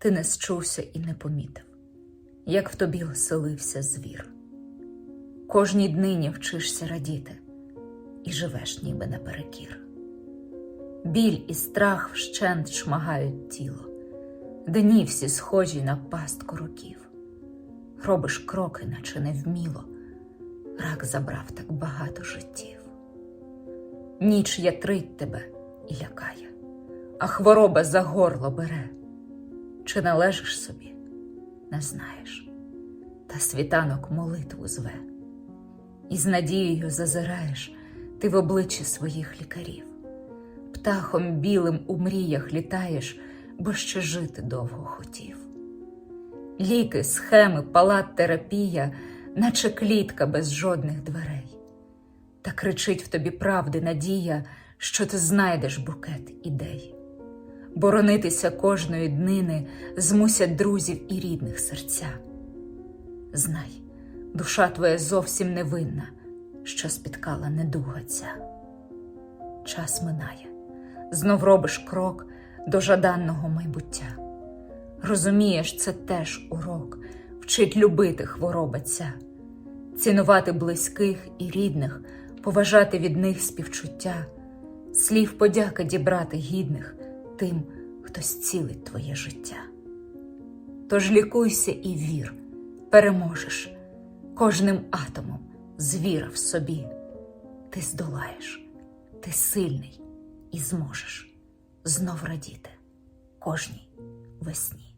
ти не счувся і не помітив, як в тобі оселився звір. Кожній днині вчишся радіти і живеш ніби наперекір. Біль і страх вщент шмагають тіло, дні всі схожі на пастку років. Робиш кроки, наче невміло, рак забрав так багато життів. Ніч ятрить тебе і лякає, а хвороба за горло бере. Чи належиш собі, не знаєш, та світанок молитву зве, і з надією зазираєш ти в обличчі своїх лікарів, птахом білим у мріях літаєш, бо ще жити довго хотів. Ліки, схеми, палат, терапія, наче клітка без жодних дверей. Та кричить в тобі правди надія, що ти знайдеш букет ідей. Боронитися кожної днини змусять друзів і рідних серця. Знай, душа твоя зовсім невинна, що спіткала недуга ця. Час минає, знов робиш крок до жаданого майбуття. Розумієш, це теж урок, вчить любити хвороба ця, цінувати близьких і рідних, поважати від них співчуття, слів подяки дібрати гідних тим, хто зцілить твоє життя. Тож лікуйся і вір, переможеш кожним атомом звіра в собі. Ти здолаєш, ти сильний і зможеш знов радіти кожній весні.